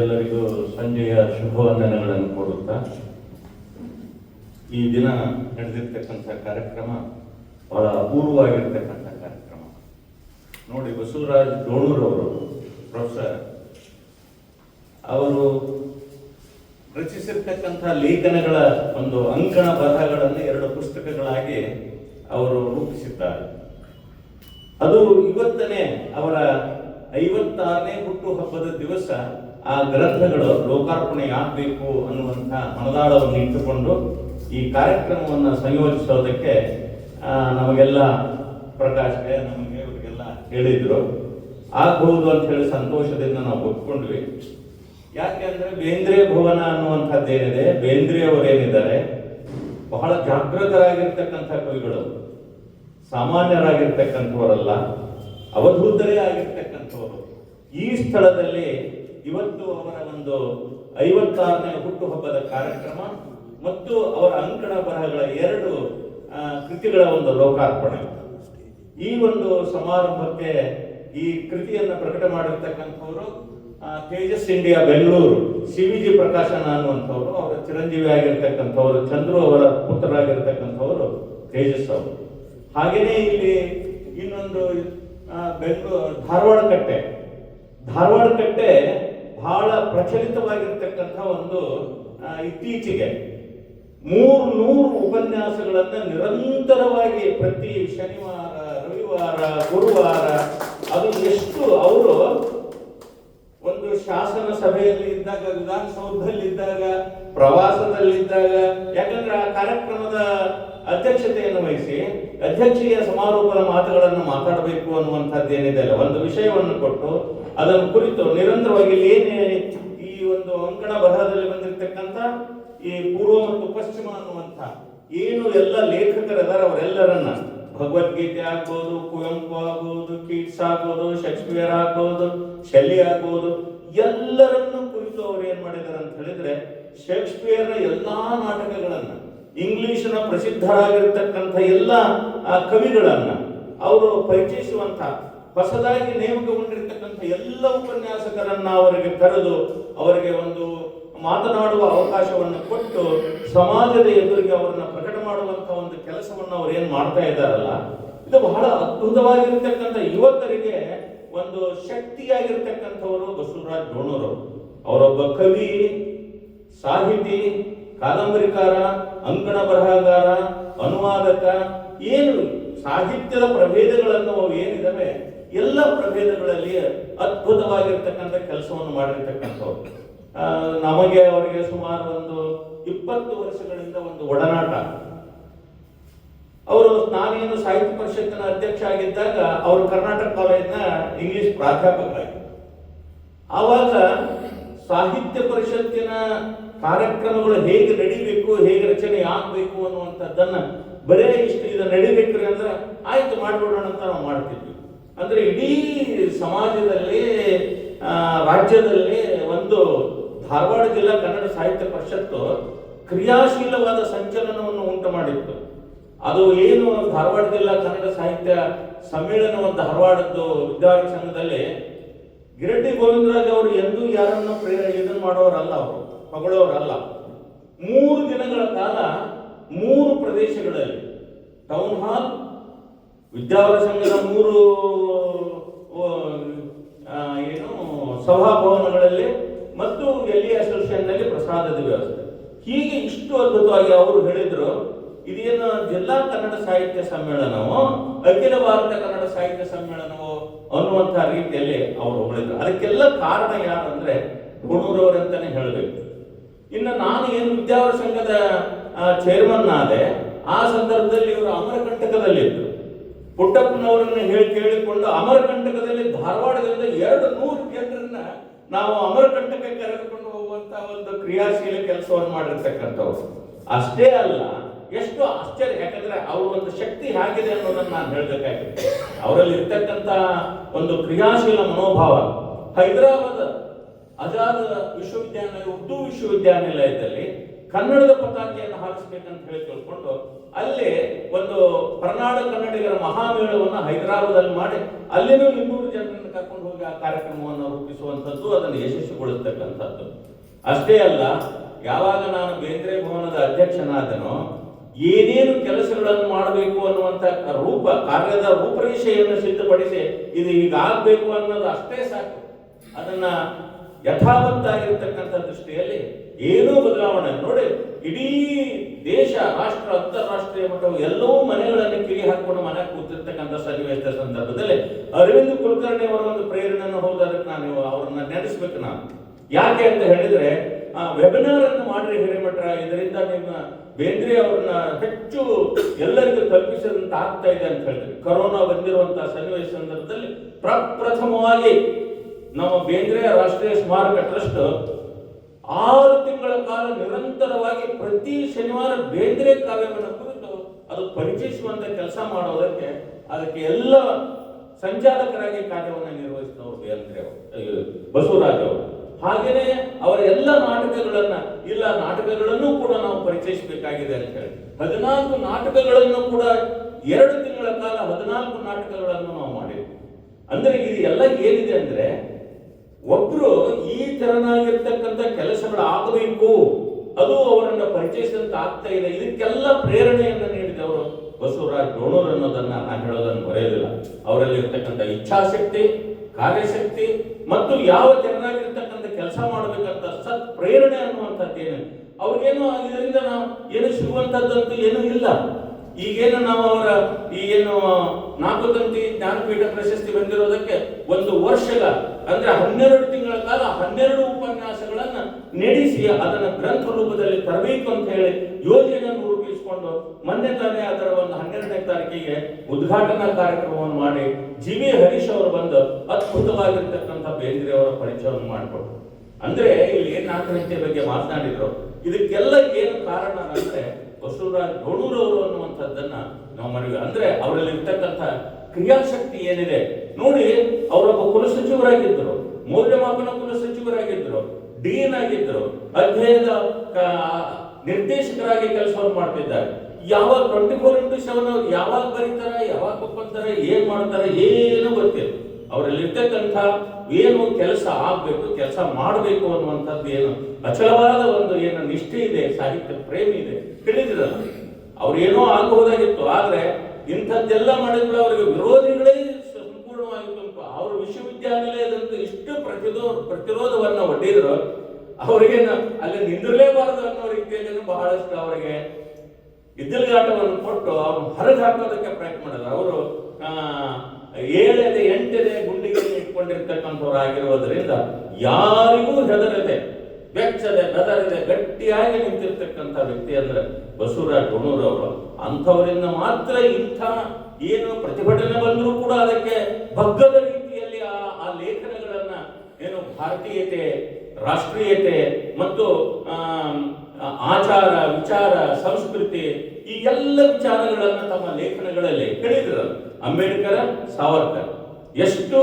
ಎಲ್ಲರಿಗೂ ಸಂಜೆಯ ಶುಭವಂದನೆಗಳನ್ನು ಕೊಡುತ್ತಾ ಈ ದಿನ ನಡೆದಿರ್ತಕ್ಕಂಥ ಕಾರ್ಯಕ್ರಮ ಬಹಳ ಅಪೂರ್ವವಾಗಿರ್ತಕ್ಕಂಥ ಕಾರ್ಯಕ್ರಮ. ನೋಡಿ, ಬಸವರಾಜ್ ಡೋಣೂರವರು ಪ್ರೊಫೆಸರ್, ಅವರು ರಚಿಸಿರ್ತಕ್ಕಂಥ ಲೇಖನಗಳ ಒಂದು ಅಂಕಣ ಬರಹಗಳನ್ನು ಎರಡು ಪುಸ್ತಕಗಳಾಗಿ ಅವರು ರೂಪಿಸಿದ್ದಾರೆ. ಅದು ಇವತ್ತನೇ ಅವರ ಐವತ್ತಾರನೇ ಹುಟ್ಟುಹಬ್ಬದ ದಿವಸ ಆ ಗ್ರಂಥಗಳು ಲೋಕಾರ್ಪಣೆ ಆಗಬೇಕು ಅನ್ನುವಂಥ ಮನದಾಳವನ್ನು ಇಟ್ಟುಕೊಂಡು ಈ ಕಾರ್ಯಕ್ರಮವನ್ನು ಸಂಯೋಜಿಸೋದಕ್ಕೆ ನಮಗೆಲ್ಲ ಪ್ರಕಾಶ್ಗೆ ನಮಗೆ ಇವರಿಗೆಲ್ಲ ಹೇಳಿದರು. ಆಗಬಹುದು ಅಂತ ಹೇಳಿ ಸಂತೋಷದಿಂದ ನಾವು ಒಪ್ಕೊಂಡ್ವಿ. ಅಂದರೆ ಬೇಂದ್ರೆ ಭವನ ಅನ್ನುವಂಥದ್ದೇನಿದೆ, ಬೇಂದ್ರೆ ಅವರೇನಿದ್ದಾರೆ, ಬಹಳ ಜಾಗೃತರಾಗಿರ್ತಕ್ಕಂಥ ಕವಿಗಳು. ಸಾಮಾನ್ಯರಾಗಿರ್ತಕ್ಕಂಥವರಲ್ಲ, ಅವಧೂತರೇ ಆಗಿರ್ತಕ್ಕಂಥವರು. ಈ ಸ್ಥಳದಲ್ಲಿ ಇವತ್ತು ಅವರ ಒಂದು ಐವತ್ತಾರನೇ ಹುಟ್ಟುಹಬ್ಬದ ಕಾರ್ಯಕ್ರಮ ಮತ್ತು ಅವರ ಅಂಕಣ ಬರಹಗಳ ಎರಡು ಕೃತಿಗಳ ಒಂದು ಲೋಕಾರ್ಪಣೆ. ಈ ಒಂದು ಸಮಾರಂಭಕ್ಕೆ ಈ ಕೃತಿಯನ್ನು ಪ್ರಕಟ ಮಾಡಿರ್ತಕ್ಕಂಥವರು Tejas India Bengaluru C V G ಪ್ರಕಾಶನ ಅನ್ನುವಂಥವ್ರು ಅವರ ಚಿರಂಜೀವಿ ಆಗಿರ್ತಕ್ಕಂಥವ್ರು, ಚಂದ್ರು ಅವರ ಪುತ್ರರಾಗಿರ್ತಕ್ಕಂಥವ್ರು ತೇಜಸ್ ಅವರು. ಹಾಗೆಯೇ ಇಲ್ಲಿ ಇನ್ನೊಂದು ಬೆಂಗಳೂರು ಧಾರವಾಡ ಕಟ್ಟೆ. ಧಾರವಾಡ ಕಟ್ಟೆ ಬಹಳ ಪ್ರಚಲಿತವಾಗಿರ್ತಕ್ಕಂಥ ಒಂದು ಇತ್ತೀಚೆಗೆ ಮೂರು, ನೂರು ಉಪನ್ಯಾಸಗಳನ್ನು ನಿರಂತರವಾಗಿ ಪ್ರತಿ ಶನಿವಾರ, ರವಿವಾರ, ಗುರುವಾರ, ಅದು ಎಷ್ಟು ಅವರು ಒಂದು ಶಾಸನ ಸಭೆಯಲ್ಲಿ ಇದ್ದಾಗ, ವಿಧಾನಸೌಧದಲ್ಲಿ ಇದ್ದಾಗ ಪ್ರವಾಸದಲ್ಲಿದ್ದಾಗ ಯಾಕಂದ್ರೆ ಆ ಕಾರ್ಯಕ್ರಮದ ಅಧ್ಯಕ್ಷತೆಯನ್ನು ವಹಿಸಿ ಅಧ್ಯಕ್ಷೀಯ ಸಮಾರೋಪದ ಮಾತುಗಳನ್ನು ಮಾತಾಡಬೇಕು ಅನ್ನುವಂಥದ್ದು ಏನಿದೆ ಅಲ್ಲ, ಒಂದು ವಿಷಯವನ್ನು ಕೊಟ್ಟು ಅದನ್ನು ಕುರಿತು ನಿರಂತರವಾಗಿ ಏನೇ ಈ ಒಂದು ಅಂಕಣ ಬರಹದಲ್ಲಿ ಬಂದಿರತಕ್ಕಂಥ ಈ ಪೂರ್ವ ಮತ್ತು ಪಶ್ಚಿಮ ಅನ್ನುವಂಥ ಏನು ಎಲ್ಲ ಲೇಖಕರಿದಾರ ಅವರೆಲ್ಲರನ್ನ, ಭಗವದ್ಗೀತೆ ಆಗ್ಬೋದು, ಕುವೆಂಪು ಆಗ್ಬೋದು ಕೀಟ್ಸ್ ಆಗ್ಬೋದು, ಶೇಕ್ಸ್ಪಿಯರ್ ಆಗ್ಬೋದು, ಶೆಲ್ಲಿ ಆಗ್ಬೋದು, ಎಲ್ಲರನ್ನು ಕುರಿತು ಅವ್ರು ಏನ್ ಮಾಡಿದ್ದಾರೆ ಅಂತ ಹೇಳಿದ್ರೆ, ಶೇಕ್ಸ್ಪಿಯರ್ನ ಎಲ್ಲಾ ನಾಟಕಗಳನ್ನ ಇಂಗ್ಲಿಷ್ನ ಪ್ರಸಿದ್ಧರಾಗಿರ್ತಕ್ಕಂಥ ಎಲ್ಲ ಆ ಕವಿಗಳನ್ನ, ಅವರು ಪರಿಚಯಿಸುವಂತ ಹೊಸದಾಗಿ ನೇಮಕಗೊಂಡಿರ್ತಕ್ಕಂಥ ಎಲ್ಲ ಉಪನ್ಯಾಸಕರನ್ನ ಅವರಿಗೆ ಕರೆದು ಅವರಿಗೆ ಒಂದು ಮಾತನಾಡುವ ಅವಕಾಶವನ್ನು ಕೊಟ್ಟು ಸಮಾಜದ ಎದುರಿಗೆ ಅವರನ್ನ ಪ್ರಕಟ ಮಾಡುವಂತ ಒಂದು ಕೆಲಸವನ್ನು ಅವ್ರು ಏನ್ ಮಾಡ್ತಾ ಇದ್ದಾರಲ್ಲ, ಇದು ಬಹಳ ಅದ್ಭುತವಾಗಿರ್ತಕ್ಕಂಥ ಯುವಕರಿಗೆ ಒಂದು ಶಕ್ತಿಯಾಗಿರ್ತಕ್ಕಂಥವರು ಬಸವರಾಜ್ ಡೋಣೂರವರು ಅವರೊಬ್ಬ ಕವಿ, ಸಾಹಿತಿ, ಕಾದಂಬರಿಕಾರ, ಅಂಕಣ ಬರಹಗಾರ, ಅನುವಾದಕ ಏನು ಸಾಹಿತ್ಯದ ಪ್ರಭೇದಗಳನ್ನು ಅವು ಏನಿದಾವೆ? ಎಲ್ಲ ಪ್ರಭೇದಗಳಲ್ಲಿ ಅದ್ಭುತವಾಗಿರ್ತಕ್ಕಂಥ ಕೆಲಸವನ್ನು ಮಾಡಿರ್ತಕ್ಕಂಥವ್ರು. ನಮಗೆ ಅವರಿಗೆ ಸುಮಾರು ಒಂದು ಇಪ್ಪತ್ತು ವರ್ಷಗಳಿಂದ ಒಂದು ಒಡನಾಟ. ಅವರು ನಾನೇನು ಸಾಹಿತ್ಯ ಪರಿಷತ್ತಿನ ಅಧ್ಯಕ್ಷ ಆಗಿದ್ದಾಗ ಅವರು ಕರ್ನಾಟಕ ಕಾಲೇಜ್ನ ಇಂಗ್ಲಿಷ್ ಪ್ರಾಧ್ಯಾಪಕರಾಗಿ. ಆವಾಗ ಸಾಹಿತ್ಯ ಪರಿಷತ್ತಿನ ಕಾರ್ಯಕ್ರಮಗಳು ಹೇಗೆ ನಡಿಬೇಕು, ಹೇಗೆ ರಚನೆ ಆಗಬೇಕು ಅನ್ನುವಂಥದ್ದನ್ನ ಬರೇ ಇಷ್ಟು ಇದು ನಡಿಬೇಕ್ರಿ ಅಂದ್ರೆ ಆಯ್ತು ಮಾಡ್ಬಿಡೋಣ ಅಂತ ನಾವು ಮಾಡ್ತಿದ್ವಿ. ಅಂದ್ರೆ ಇಡೀ ಸಮಾಜದಲ್ಲಿ ರಾಜ್ಯದಲ್ಲಿ ಒಂದು ಧಾರವಾಡ ಜಿಲ್ಲಾ ಕನ್ನಡ ಸಾಹಿತ್ಯ ಪರಿಷತ್ತು ಕ್ರಿಯಾಶೀಲವಾದ ಸಂಚಲನವನ್ನು ಉಂಟು ಮಾಡಿತ್ತು. ಅದು ಏನು ಧಾರವಾಡ ಜಿಲ್ಲಾ ಕನ್ನಡ ಸಾಹಿತ್ಯ ಸಮ್ಮೇಳನ ಧಾರವಾಡದ್ದು ವಿದ್ಯಾರ್ಥಿ ಸಂಘದಲ್ಲಿ ಗಿರಡ್ಡಿ ಗೋವಿಂದರಾಜ್ ಅವರು ಎಂದೂ ಯಾರನ್ನು ಪ್ರೇರ ಇದನ್ನು ಮಾಡೋರಲ್ಲ ಅವರು, ಹೊಗಳೋರಲ್ಲ. ಮೂರು ದಿನಗಳ ಕಾಲ ಮೂರು ಪ್ರದೇಶಗಳಲ್ಲಿ ಟೌನ್ ಹಾಲ್ ವಿದ್ಯಾವರ ಸಂಘದ ಮೂರು ಏನು, ಸಭಾಭವನಗಳಲ್ಲಿ ಮತ್ತು ಎಲ್ಲಿ ಅಸೋಸಿಯೇಷನ್ನಲ್ಲಿ ಪ್ರಸಾದದ ವ್ಯವಸ್ಥೆ. ಹೀಗೆ ಇಷ್ಟು ಅದ್ಭುತವಾಗಿ ಅವರು ಹೇಳಿದ್ರು. ಇದೇನು ಜಿಲ್ಲಾ ಕನ್ನಡ ಸಾಹಿತ್ಯ ಸಮ್ಮೇಳನವೋ, ಅಖಿಲ ಭಾರತ ಕನ್ನಡ ಸಾಹಿತ್ಯ ಸಮ್ಮೇಳನವೋ ಅನ್ನುವಂತಹ ರೀತಿಯಲ್ಲಿ ಅವರು ಹೇಳಿದ್ರು. ಅದಕ್ಕೆಲ್ಲ ಕಾರಣ ಯಾರು ಅಂದ್ರೆ ಗುಣೂರವರಂತಾನೆ ಹೇಳಬೇಕು. ಇನ್ನು ನಾನು ಏನು ವಿದ್ಯಾವರ ಸಂಘದ ಚೇರ್ಮನ್ ಆದೆ, ಆ ಸಂದರ್ಭದಲ್ಲಿ ಇವರು ಅಮರಕಂಟಕದಲ್ಲಿದ್ದರು ಪುಟ್ಟಪ್ಪನವರನ್ನ ಹೇಳಿ ಕೇಳಿಕೊಂಡು ಅಮರಕಂಟಕದಲ್ಲಿ ಧಾರವಾಡದಿಂದ ಎರಡು ನೂರು ಜನರನ್ನ ನಾವು ಅಮರಕಂಟಕಕ್ಕೆ ಕರೆದುಕೊಂಡು ಹೋಗುವಂತ ಒಂದು ಕ್ರಿಯಾಶೀಲ ಕೆಲಸವನ್ನು ಮಾಡಿರ್ತಕ್ಕಂಥವ್ರು. ಅಷ್ಟೇ ಅಲ್ಲ, ಎಷ್ಟು ಆಶ್ಚರ್ಯ, ಯಾಕಂದ್ರೆ ಅವ್ರ ಒಂದು ಶಕ್ತಿ ಹೇಗಿದೆ ಅನ್ನೋದನ್ನ ನಾನು ಹೇಳಬೇಕಾಗಿತ್ತು. ಅವರಲ್ಲಿ ಇರ್ತಕ್ಕಂಥ ಒಂದು ಕ್ರಿಯಾಶೀಲ ಮನೋಭಾವ. ಹೈದರಾಬಾದ್ ಆಜಾದ್ ವಿಶ್ವವಿದ್ಯಾನಿಲಯ, ಉರ್ದು ವಿಶ್ವವಿದ್ಯಾನಿಲಯದಲ್ಲಿ ಕನ್ನಡದ ಪತಾಕೆಯನ್ನು ಹಾರಿಸಬೇಕಂತ ಹೇಳಿ ತಿಳ್ಕೊಂಡು ಅಲ್ಲಿ ಒಂದು ಕರ್ನಾಡ ಕನ್ನಡಿಗರ ಮಹಾಮೇಳವನ್ನು ಹೈದರಾಬಾದಲ್ಲಿ ಮಾಡಿ, ಅಲ್ಲಿನೂ ಇನ್ನೂರು ಜನರನ್ನು ಕರ್ಕೊಂಡು ಹೋಗಿ ಆ ಕಾರ್ಯಕ್ರಮವನ್ನು ರೂಪಿಸುವಂಥದ್ದು ಅದನ್ನು ಯಶಸ್ವಿಗೊಳಿಸ್ತಕ್ಕಂಥದ್ದು. ಅಷ್ಟೇ ಅಲ್ಲ, ಯಾವಾಗ ನಾನು ಬೇಂದ್ರೆ ಭವನದ ಅಧ್ಯಕ್ಷನಾದನೋ, ಏನೇನು ಕೆಲಸಗಳನ್ನು ಮಾಡಬೇಕು ಅನ್ನುವಂಥ ರೂಪ, ಕಾರ್ಯದ ರೂಪರೇಷೆಯನ್ನು ಸಿದ್ಧಪಡಿಸಿ ಇದು ಹೀಗಾಗಬೇಕು ಅನ್ನೋದು ಅಷ್ಟೇ ಸಾಕು. ಅದನ್ನ ಯಥಾವತ್ತಾಗಿರ್ತಕ್ಕಂಥ ದೃಷ್ಟಿಯಲ್ಲಿ ಏನೂ ಬದಲಾವಣೆ ನೋಡಿ, ಇಡೀ ದೇಶ, ರಾಷ್ಟ್ರ, ಅಂತಾರಾಷ್ಟ್ರೀಯ ಮಟ್ಟವು ಎಲ್ಲವೂ ಮನೆಗಳನ್ನು ಕಿರಿ ಹಾಕೊಂಡು ಮನೆ ಕೂತಿರ್ತಕ್ಕಂಥ ಸನ್ನಿವೇಶದ ಸಂದರ್ಭದಲ್ಲಿ ಅರವಿಂದ್ ಕುಲಕರ್ಣಿ ಅವರ ಒಂದು ಪ್ರೇರಣೆಯನ್ನು ಹೋದಕ್ಕೆ ನಾನು ಅವರನ್ನ ನೆನೆಸ್ಬೇಕು ನಾನು. ಯಾಕೆ ಅಂತ ಹೇಳಿದ್ರೆ ವೆಬಿನಾರ್ ಅನ್ನು ಮಾಡ್ರಿ ಹಿರೇಮಠ, ಇದರಿಂದ ನಿಮ್ಮ ಬೇಂದ್ರೆ ಅವ್ರನ್ನ ಹೆಚ್ಚು ಎಲ್ಲರಿಗೂ ತಲುಪಿಸಿದಂತ ಆಗ್ತಾ ಇದೆ ಅಂತ ಹೇಳಿದ್ರೆ. ಕೊರೋನಾ ಬಂದಿರುವಂತಹ ಸನ್ನಿವೇಶ ಸಂದರ್ಭದಲ್ಲಿ ಪ್ರಪ್ರಥಮವಾಗಿ ನಮ್ಮ ಬೇಂದ್ರೆ ರಾಷ್ಟ್ರೀಯ ಸ್ಮಾರಕ ಟ್ರಸ್ಟ್ ಆರು ತಿಂಗಳ ಕಾಲ ನಿರಂತರವಾಗಿ ಪ್ರತಿ ಶನಿವಾರ ಬೇಂದ್ರೆ ಕಾವ್ಯವನ್ನು ಕುರಿತು ಅದು ಪರಿಚಯಿಸುವಂತ ಕೆಲಸ ಮಾಡೋದಕ್ಕೆ ಅದಕ್ಕೆ ಎಲ್ಲ ಸಂಚಾಲಕರಾಗಿ ಕಾರ್ಯವನ್ನು ನಿರ್ವಹಿಸಿದವರು ಬೇಂದ್ರೆ ಅವರು ಬಸವರಾಜ್ ಅವರು. ಹಾಗೇನೆ ಅವರ ಎಲ್ಲ ನಾಟಕಗಳನ್ನ, ಇಲ್ಲ ನಾಟಕಗಳನ್ನು ಕೂಡ ನಾವು ಪರಿಚಯಿಸಬೇಕಾಗಿದೆ ಅಂತ ಹೇಳಿ. ಹದಿನಾಲ್ಕು ನಾಟಕಗಳನ್ನು ಕೂಡ ಎರಡು ತಿಂಗಳ ಕಾಲ ಹದಿನಾಲ್ಕು ನಾಟಕಗಳನ್ನು ನಾವು ಮಾಡಿದ್ವಿ. ಅಂದ್ರೆ ಇದು ಎಲ್ಲ ಏನಿದೆ ಅಂದ್ರೆ ಒಬ್ರು ಈ ತೆರನಾಗಿರ್ತಕ್ಕಂಥ ಕೆಲಸಗಳು ಆಗಬೇಕು ಅದು ಅವರನ್ನ ಪರಿಚಯಿಸಿದಂತ ಆಗ್ತಾ ಇದೆ. ಇದಕ್ಕೆಲ್ಲ ಪ್ರೇರಣೆಯನ್ನು ನೀಡಿದವರು ಬಸವರಾಜ್ ಡೋಣೂರ್ ಅನ್ನೋದನ್ನ ನಾನು ಹೇಳೋದನ್ನು ಬರೆಯೋದಿಲ್ಲ ಅವರಲ್ಲಿ ಇರ್ತಕ್ಕಂಥ ಇಚ್ಛಾಶಕ್ತಿ, ಕಾರ್ಯಶಕ್ತಿ ಮತ್ತು ಯಾವ ತೆರನಾಗಿರ್ತಕ್ಕಂಥ ಕೆಲಸ ಮಾಡಬೇಕಂತ ಸತ್ ಪ್ರೇರಣೆ ಅನ್ನುವಂಥದ್ದೇನು, ಅವ್ರಿಗೇನು ಇದರಿಂದ ನಾವು ಏನು ಸಿಗುವಂಥದ್ದಂತೂ ಏನೂ ಇಲ್ಲ. ಈಗೇನು ನಾವು ಅವರ ಈ ಏನು ನಾಲ್ಕು ತಂತಿ ಜ್ಞಾನಪೀಠ ಪ್ರಶಸ್ತಿ ಬಂದಿರೋದಕ್ಕೆ ಒಂದು ವರ್ಷದ, ಅಂದ್ರೆ ಹನ್ನೆರಡು ತಿಂಗಳ ಕಾಲ ಹನ್ನೆರಡು ಉಪನ್ಯಾಸಗಳನ್ನ ನಡೆಸಿ ಅದನ್ನ ಗ್ರಂಥ ರೂಪದಲ್ಲಿ ತರಬೇಕು ಅಂತ ಹೇಳಿ ಯೋಜನೆಯನ್ನು ರೂಪಿಸಿಕೊಂಡು ಮೊನ್ನೆ ತಾನೇ ಅದರ ಒಂದು ಹನ್ನೆರಡನೇ ತಾರೀಕಿಗೆ ಉದ್ಘಾಟನಾ ಕಾರ್ಯಕ್ರಮವನ್ನು ಮಾಡಿ ಜಿ ವಿ ಹರೀಶ್ ಅವರು ಬಂದು ಅದ್ಭುತವಾಗಿರ್ತಕ್ಕಂಥ ಬೇಂದ್ರೆ ಅವರ ಪರಿಚಯವನ್ನು ಮಾಡಿಕೊಟ್ರು. ಅಂದ್ರೆ ಇಲ್ಲಿ ನಾಲ್ಕನೇ ಬಗ್ಗೆ ಮಾತನಾಡಿದ್ರು? ಇದಕ್ಕೆಲ್ಲ ಏನು ಕಾರಣ ಅಂದ್ರೆ ಬಸವರಾಜ್ ಗೌಡೂರವರು ಅನ್ನುವಂಥದ್ದನ್ನ ನಾವು ಮನವಿ ಅಂದ್ರೆ ಅವರಲ್ಲಿ ಇರ್ತಕ್ಕಂಥ ಕ್ರಿಯಾಶಕ್ತಿ ಏನಿದೆ? ನೋಡಿ, ಅವರೊಬ್ಬ ಕುಲಸಚಿವರಾಗಿದ್ದರು ಮೌಲ್ಯಮಾಪನ ಕುಲಸಚಿವರಾಗಿದ್ದರು ಡೀನ್ ಆಗಿದ್ದರು, ಅಧ್ಯಯನದ ನಿರ್ದೇಶಕರಾಗಿ ಕೆಲಸವನ್ನು ಮಾಡ್ತಿದ್ದಾರೆ. ಯಾವಾಗ ಟ್ವೆಂಟಿ ಫೋರ್ ಇಂಟು ಸೆವೆನ್ ಅವ್ರು ಯಾವಾಗ ಬರೀತಾರೆ, ಯಾವಾಗ ಒಪ್ಪಂತಾರೆ ಏನ್ ಮಾಡ್ತಾರೆ, ಏನು ಗೊತ್ತಿಲ್ಲ. ಅವರಲ್ಲಿ ಇರ್ತಕ್ಕಂಥ ಏನು ಕೆಲಸ ಆಗ್ಬೇಕು, ಕೆಲಸ ಮಾಡಬೇಕು ಅನ್ನುವಂಥದ್ದು ಏನು ಅಚಲವಾದ ಒಂದು ಏನು ನಿಷ್ಠೆ ಇದೆ, ಸಾಹಿತ್ಯ ಪ್ರೇಮಿ ಇದೆ ತಿಳಿದಿರಲ್ಲ ಅವ್ರು ಏನೋ ಆಗಬಹುದಾಗಿತ್ತು, ಆದ್ರೆ ಇಂಥದ್ದೆಲ್ಲ ಮಾಡಿದ್ರೆ ಅವರಿಗೆ ವಿರೋಧಿಗಳೇ ಸಂಪೂರ್ಣವಾಗಿತ್ತು ಅವರು ವಿಶ್ವವಿದ್ಯಾನಿಲಯದಂತೂ ಇಷ್ಟು ಪ್ರತಿರೋ ಪ್ರತಿರೋಧವನ್ನ ಒಡ್ಡಿದ್ರು, ಅವರಿಗೆ ಅಲ್ಲಿ ನಿಂದಿರಲೇಬಾರದು ಅನ್ನೋ ರೀತಿಯಲ್ಲಿ ಬಹಳಷ್ಟು ಅವರಿಗೆ ಇದ್ದಲ್ಗಾಟವನ್ನು ಕೊಟ್ಟು ಅವ್ರನ್ನ ಹೊರಗೆ ಹಾಕೋದಕ್ಕೆ ಪ್ರಯತ್ನ ಮಾಡಿದ್ರು. ಅವರು ಏಳದೆ ಎಂಟೆದೆ ಗುಂಡಿಗೆ ಇಟ್ಕೊಂಡಿರ್ತಕ್ಕಂಥವ್ರು ಆಗಿರೋದ್ರಿಂದ ಯಾರಿಗೂ ಹೆದರದೆ ಬೆಚ್ಚದೆ ಬೆದರದೆ, ಗಟ್ಟಿಯಾಗಿ ನಿಂತಿರ್ತಕ್ಕಂಥ ವ್ಯಕ್ತಿ ಅಂದ್ರೆ ಬಸವರಾಜ್ ಗುಣೂರವರು ಅಂಥವರಿಂದ ಮಾತ್ರ ಇಂಥ ಏನು ಪ್ರತಿಭಟನೆ ಬಂದರೂ ಕೂಡ ಅದಕ್ಕೆ ಬಗ್ಗದ ರೀತಿಯಲ್ಲಿ ಆ ಆ ಲೇಖನಗಳನ್ನ ಏನು ಭಾರತೀಯತೆ, ರಾಷ್ಟ್ರೀಯತೆ ಮತ್ತು ಆಚಾರ, ವಿಚಾರ, ಸಂಸ್ಕೃತಿ ಈ ಎಲ್ಲ ವಿಚಾರಗಳನ್ನು ತಮ್ಮ ಲೇಖನಗಳಲ್ಲಿ ಹೇಳಿದ್ರು ಅಂಬೇಡ್ಕರ್, ಸಾವರ್ಕರ್. ಎಷ್ಟು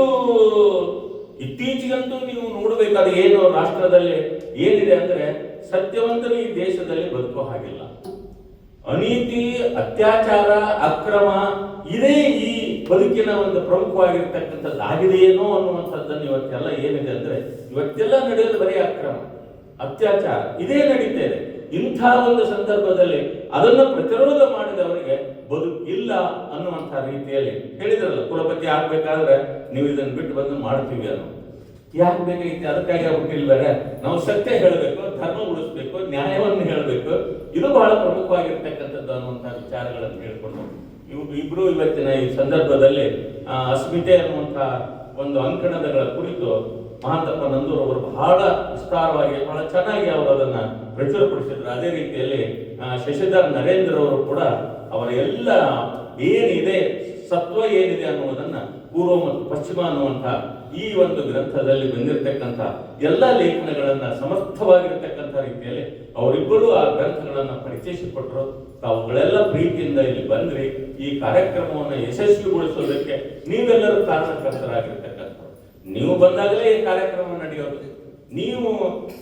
ಇತ್ತೀಚೆಗಂತೂ ನೀವು ನೋಡಬೇಕಾದ ಏನು ರಾಷ್ಟ್ರದಲ್ಲಿ ಏನಿದೆ ಅಂದ್ರೆ ಸತ್ಯವಂತರು ಈ ದೇಶದಲ್ಲಿ ಬದುಕೋ ಹಾಗಿಲ್ಲ. ಅನೀತಿ, ಅತ್ಯಾಚಾರ, ಅಕ್ರಮ ಇದೇ ಈ ಬದುಕಿನ ಒಂದು ಪ್ರಮುಖವಾಗಿರ್ತಕ್ಕಂಥದ್ದು ಆಗಿದೆಯೇನೋ ಅನ್ನುವಂಥದ್ದನ್ನು ಇವತ್ತೆಲ್ಲ ಏನಿದೆ ಅಂದ್ರೆ ಇವತ್ತೆಲ್ಲ ನಡೆಯೋದು ಬರೀ ಅಕ್ರಮ, ಅತ್ಯಾಚಾರ. ಇದೇ ನಡೀತಾ ಇದೆ. ಇಂಥ ಒಂದು ಸಂದರ್ಭದಲ್ಲಿ ಅದನ್ನು ಪ್ರತಿರೋಧ ಮಾಡಿದವರಿಗೆ ಬದುಕಿಲ್ಲ ಅನ್ನುವಂಥ ರೀತಿಯಲ್ಲಿ ಹೇಳಿದ್ರಲ್ಲ, ಕುಲಪತಿ ಆಗ್ಬೇಕಾದ್ರೆ ನೀವು ಇದನ್ನು ಬಿಟ್ಟು ಬಂದು ಮಾಡ್ತೀವಿ ಅನ್ನೋ. ಯಾಕೆ ಬೇಕಾಗಿತ್ತು? ಅದಕ್ಕಾಗಿ ಬೇರೆ ನಾವು ಸತ್ಯ ಹೇಳಬೇಕು, ಧರ್ಮ ಉಳಿಸ್ಬೇಕು, ನ್ಯಾಯವನ್ನು ಹೇಳಬೇಕು. ಇದು ಬಹಳ ಪ್ರಮುಖವಾಗಿರ್ತಕ್ಕಂಥದ್ದು ಅನ್ನುವಂಥ ವಿಚಾರಗಳನ್ನು ಹೇಳ್ಕೊಂಡು ಇವು ಇಬ್ರು ಇವತ್ತಿನ ಈ ಸಂದರ್ಭದಲ್ಲಿ ಅಸ್ಮಿತೆ ಅನ್ನುವಂಥ ಒಂದು ಅಂಕಣದಗಳ ಕುರಿತು ಮಹಾಂತಪ್ಪ ನಂದೂರ್ ಅವರು ಬಹಳ ವಿಸ್ತಾರವಾಗಿ, ಬಹಳ ಚೆನ್ನಾಗಿ ಅವರು ಅದನ್ನ ಪ್ರಚುರಪಡಿಸಿದ್ರು. ಅದೇ ರೀತಿಯಲ್ಲಿ ಶಶಿಧರ್ ನರೇಂದ್ರ ಅವರು ಕೂಡ ಅವರ ಎಲ್ಲ ಏನಿದೆ, ಸತ್ವ ಏನಿದೆ ಅನ್ನುವುದನ್ನ ಪೂರ್ವ ಮತ್ತು ಪಶ್ಚಿಮ ಅನ್ನುವಂಥ ಈ ಒಂದು ಗ್ರಂಥದಲ್ಲಿ ಬಂದಿರತಕ್ಕಂಥ ಎಲ್ಲ ಲೇಖನಗಳನ್ನ ಸಮರ್ಥವಾಗಿರತಕ್ಕಂಥ ರೀತಿಯಲ್ಲಿ ಅವರಿಬ್ಬರು ಆ ಗ್ರಂಥಗಳನ್ನ ಪರಿಚಯಿಸಿಕೊಟ್ಟರು ತಾವುಗಳೆಲ್ಲ ಪ್ರೀತಿಯಿಂದ ಇಲ್ಲಿ ಬಂದ್ರಿ. ಈ ಕಾರ್ಯಕ್ರಮವನ್ನು ಯಶಸ್ವಿಗೊಳಿಸೋದಕ್ಕೆ ನೀವೆಲ್ಲರೂ ಕಾರಣಕರ್ತರಾಗಿರ್ತಕ್ಕಂಥವ್ರು. ನೀವು ಬಂದಾಗಲೇ ಈ ಕಾರ್ಯಕ್ರಮ ನಡೆಯೋದು. ನೀವು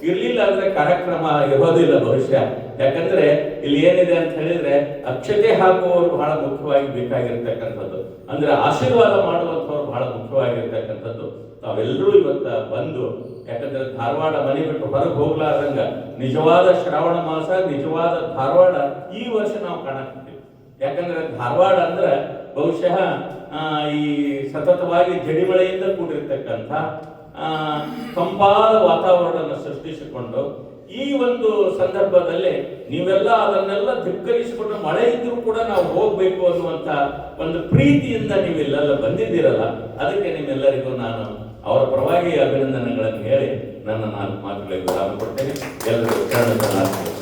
ಇರ್ಲಿಲ್ಲ ಅಂದ್ರೆ ಕಾರ್ಯಕ್ರಮ ಇರೋದಿಲ್ಲ ಭವಿಷ್ಯ. ಯಾಕಂದ್ರೆ ಇಲ್ಲಿ ಏನಿದೆ ಅಂತ ಹೇಳಿದ್ರೆ ಅಕ್ಷತೆ ಹಾಕುವವರು ಬಹಳ ಮುಖ್ಯವಾಗಿ ಬೇಕಾಗಿರ್ತಕ್ಕಂಥದ್ದು. ಅಂದ್ರೆ ಆಶೀರ್ವಾದ ಮಾಡುವಂಥವ್ರು ಬಹಳ ಮುಖ್ಯವಾಗಿರ್ತಕ್ಕಂಥದ್ದು. ತಾವೆಲ್ಲರೂ ಇವತ್ತ ಬಂದು, ಯಾಕಂದ್ರೆ ಧಾರವಾಡ ಮನೆ ಬಿಟ್ಟು ಹೊರಗೆ ಹೋಗ್ಲಾರ್ದಂಗ ನಿಜವಾದ ಶ್ರಾವಣ ಮಾಸ, ನಿಜವಾದ ಧಾರವಾಡ ಈ ವರ್ಷ ನಾವು ಕಾಣಕ್ತೀವಿ ಯಾಕಂದ್ರೆ ಧಾರವಾಡ ಅಂದ್ರೆ ಬಹುಶಃ ಈ ಸತತವಾಗಿ ಜಡಿಮಳೆಯಿಂದ ಕೂಡಿರ್ತಕ್ಕಂಥ ತಂಪಾದ ವಾತಾವರಣವನ್ನು ಸೃಷ್ಟಿಸಿಕೊಂಡು ಈ ಒಂದು ಸಂದರ್ಭದಲ್ಲಿ ನೀವೆಲ್ಲ ಅದನ್ನೆಲ್ಲ ಧಿಕ್ಕರಿಸಿಕೊಂಡು ಮಳೆ ಇದ್ರೂ ಕೂಡ ನಾವು ಹೋಗ್ಬೇಕು ಅನ್ನುವಂತ ಒಂದು ಪ್ರೀತಿಯಿಂದ ನೀವೆಲ್ಲೆಲ್ಲ ಬಂದಿದ್ದೀರಲ್ಲ, ಅದಕ್ಕೆ ನಿಮ್ಮೆಲ್ಲರಿಗೂ ನಾನು ಅವರ ಪರವಾಗಿ ಅಭಿನಂದನೆಗಳನ್ನು ಹೇಳಿ ನನ್ನ ನಾಲ್ಕು ಮಾತುಗಳಿಗೆ ಕೊಡ್ತೇನೆ ಎಲ್ಲರಿಗೂ.